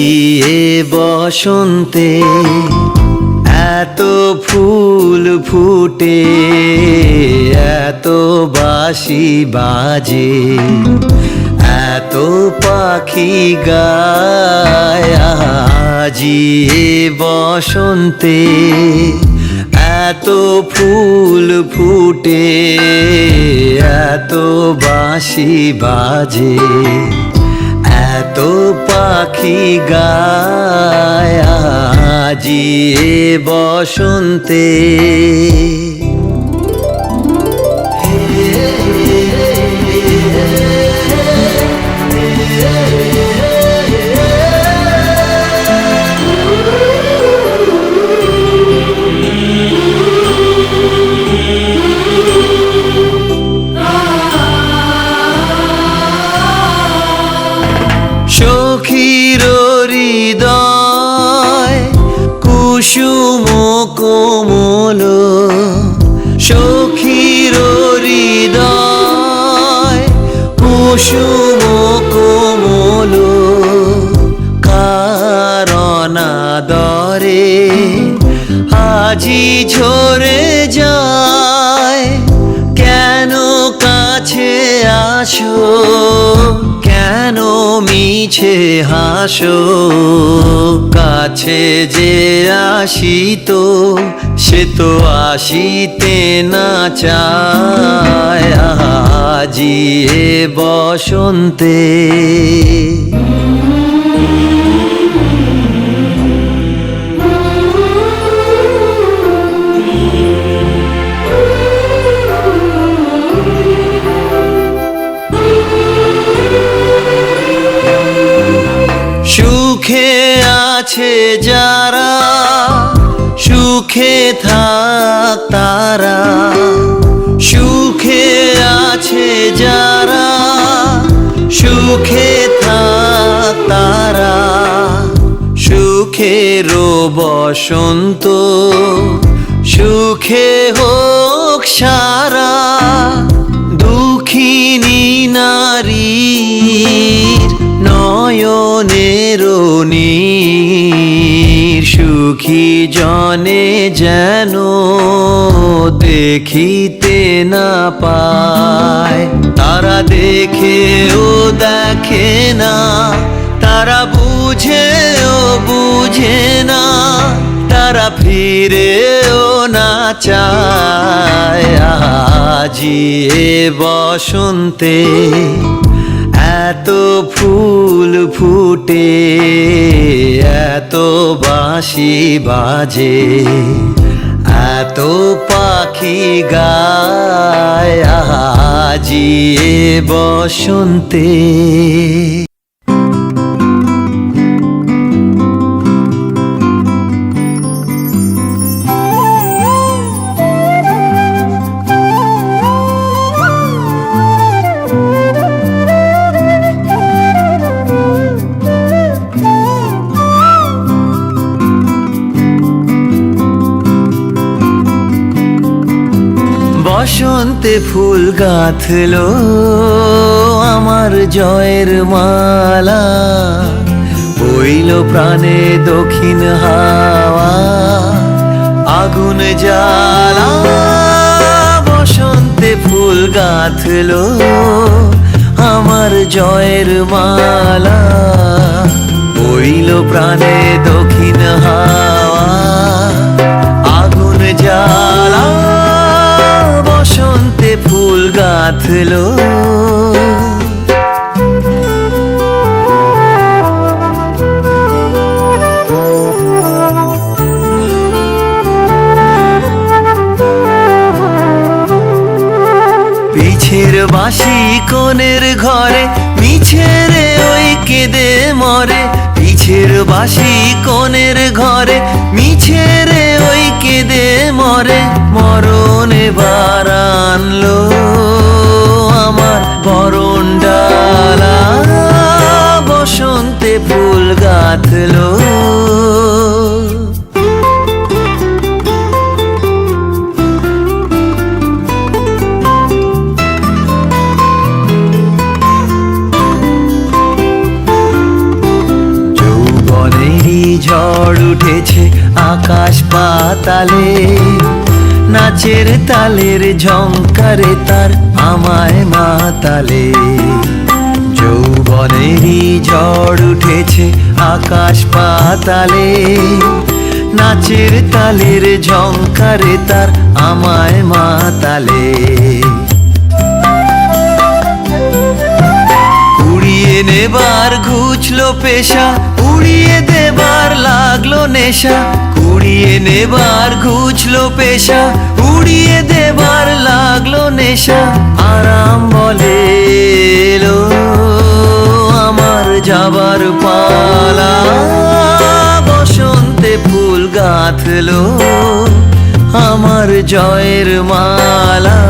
এ বসন্তে এত ফুল ফুটে, এত বাসি বাজে, এত পাখি গায়। আজি এ বসন্তে এত ফুল ফুটে, এত বাসি বাজে। পাখি গায় আজি বসন্তে কুসুম কোমল কারণাদরে আজি ঝরে যায়। কেন কাছে আসো? কেন মিছে হাসো? কাছে যে আসিত সে তো আসিতে না চায় আজি এ বসন্তে। থাক তারা, সুখে আছে যারা, সুখে থাক তারা, সুখের বসন্ত, সুখে হোক সারা, দুঃখিনী নারীর নয়নের সুখী জনে যেন দেখিতে না পায়। তারা দেখেও দেখে না, তারা বুঝেও বুঝে না, তারা ফিরেও না চায়। আজি এ বসন্তে এত ফুল ফুটে এত বাঁশি বাজে এত পাখি গায় আজিয়ে বসন্তে। বসন্তে ফুল গাঁথলো আমার জয়ের মালা। বইল প্রাণে দক্ষিণ হাওয়া, আগুন জ্বালা। বসন্তে ফুল গাঁথলো আমার জয়ের মালা। বইল প্রাণে দক্ষিণ হাওয়া, আগুন জ্বালা। বসন্তে ফুল গাঁথলো। পিছের বাসি কোনের ঘরে মিছেরে ওই কেঁদে মরে। পিছের বাসি কোনের ঘরে মিছেরে ওই কেঁদে মরে। মরণ পাতালে নাচের তালের ঝংকারে তার আমায় মাতালে। যৌবনেরই ঝড় উঠেছে আকাশ পাতালে, নাচের তালের ঝংকারে তার আমায় মাতালে। উড়িয়ে নেবার ঘুচলো পেশা, উড়িয়ে দেবার লাগল নেশা, কুড়িয়ে নেবার ঘুচলো পেশা, উড়িয়ে দেবার লাগল নেশা। আরাম বলে আমার যাবার পালা। বসন্তে ফুল গাঁথলো আমার জয়ের মালা।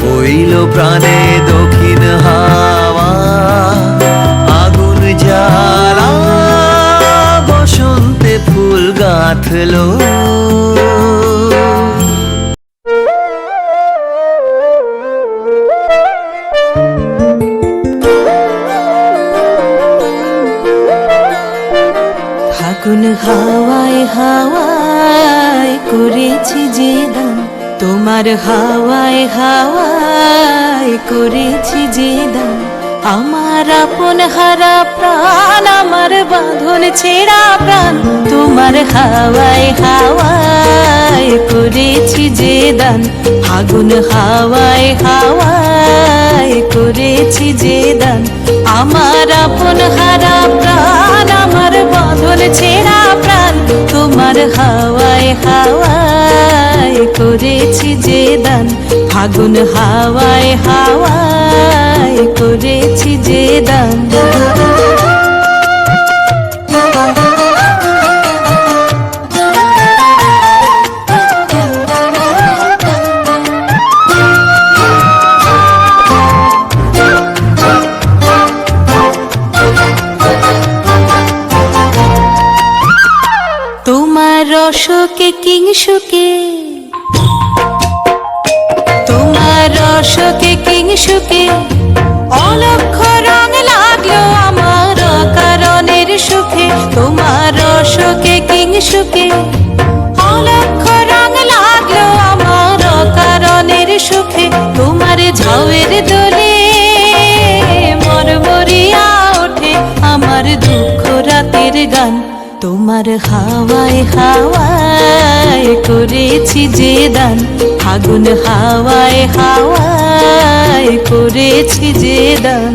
বইল প্রাণে দক্ষিণ হাওয়া। গাঁথলো ফাগুন হাওয়ায় হাওয়ায় করেছি যে দান, তোমার হাওয়ায় হাওয়ায় করেছি যে দান। আমার আপন হারা ছেঁড়া প্রাণ তোমার হাওয়ায় হাওয়ায় করেছি যে দান। আগুন হাওয়ায় হাওয়ায় করেছি যে দান। আমার আপন হারা প্রাণ, আমার বাঁধন ছেঁড়া প্রাণ তোমার হাওয়ায় হাওয়ায় করেছি যে দান। ফাগুন হাওয়ায় হাওয়ায় করেছি যে দান। তোমার রসকে কিংসুকে তোমার রসকে কিংসুকে অলক্ষ রং লাগল আমার কারণের সুখে। তোমার ঝাউয়ের দোলে আমার দুঃখ রাতের গান তোমার হাওয়ায় হাওয়ায় করেছি যে দান। ফাগুন হাওয়ায় হাওয়ায় করেছি যে দান।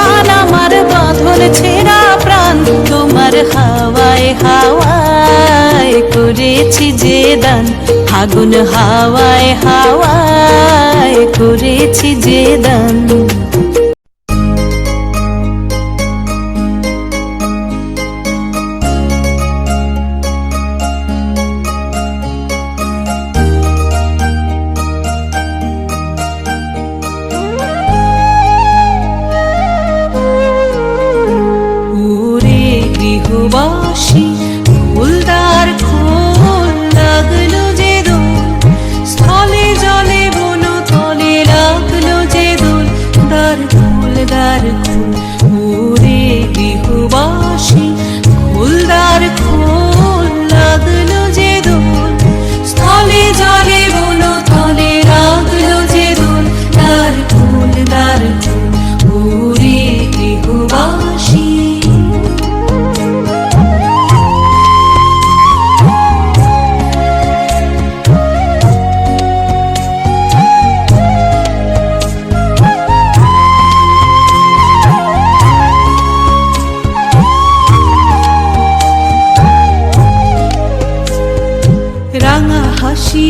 আমার বাঁধন ছেড়া প্রাণ, তোমার হাওয়ায় হাওয়ায় করেছি যে দান। ফাগুন হাওয়ায় হাওয়ায় করেছি যে দান।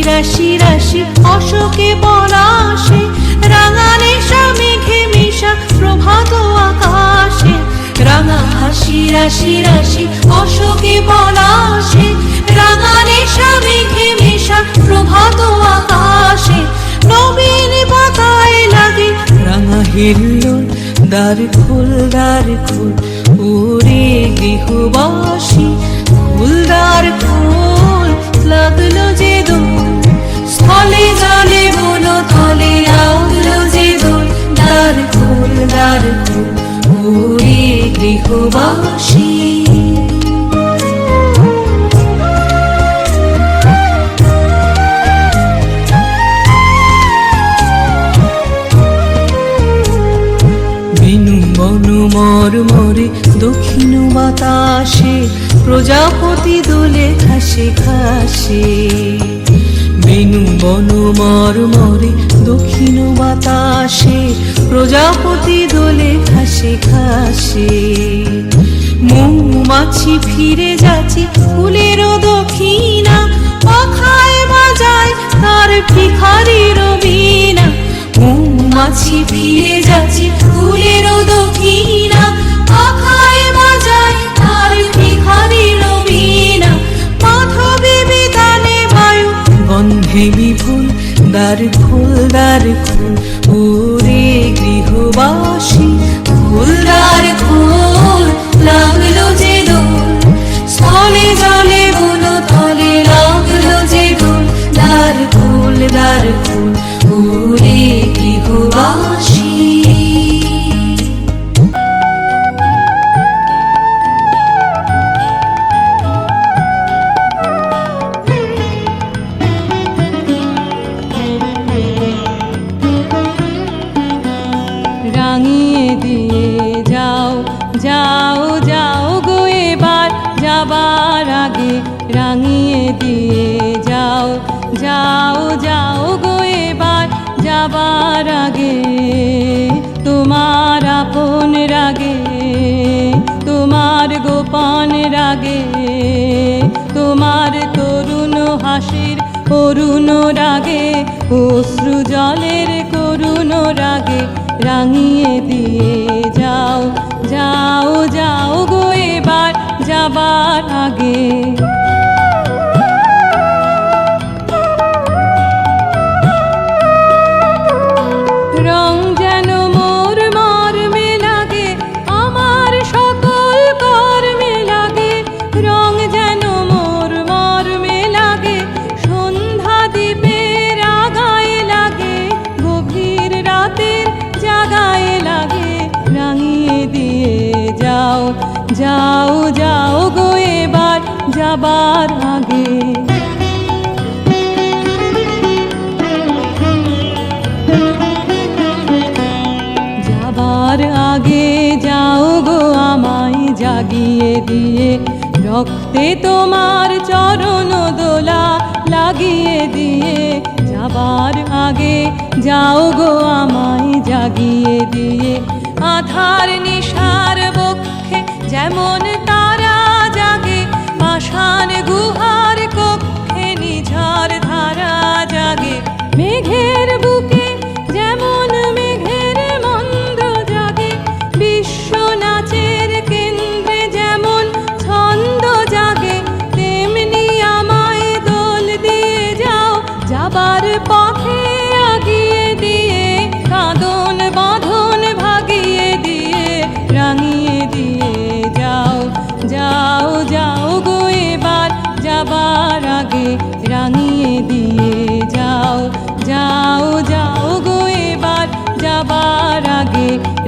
রাশি রাশি, অশোকে পলাশে রাঙানে মেঘে মিশা, প্রভাত আকাশে। রাঙা হাসি রাশি রাশি, অশোকে পলাশে রাঙানে মেঘে মিশা, প্রভাত আকাশে। নবীন পাতায় লাগে, রাঙা হিল্লোল দ্বার খোল দ্বার খোল, ওরে গৃহবাসী, ফুলদার ফুল, লাগল যে গৃহবাসী। মর মরে দক্ষিণ বাতাসে প্রজাপতি দোলে খাসে খাসে বেনু বনু মর মরে দক্ষিণ বাতাসে, প্রজাপতি দোলে খাসে খাসে মৌমাছি ফিরে যাচ্ছে ফুলেরও দক্ষিণা, পাখায় বাজায় তার ভিখারির বীণা। মৌমাছি ফিরে যাচ্ছে ফুলেরও দক্ষিণা। করুণ রাগে, অশ্রু জলের করুণ রাগে রাঙিয়ে দিয়ে যাও যাও যাও গো এবার যাবার আগে। জাগিয়ে দিয়ে, রক্তে তোমার চরণ দোলা লাগিয়ে দিয়ে, যাবার আগে যাও গো আমায় জাগিয়ে দিয়ে। আধার নিশার বক্ষে যেমন তারা জাগে, পাষাণ গুহার কক্ষে নিঝার ধারা জাগে। মেঘের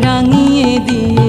রাঙিয়ে দিয়ে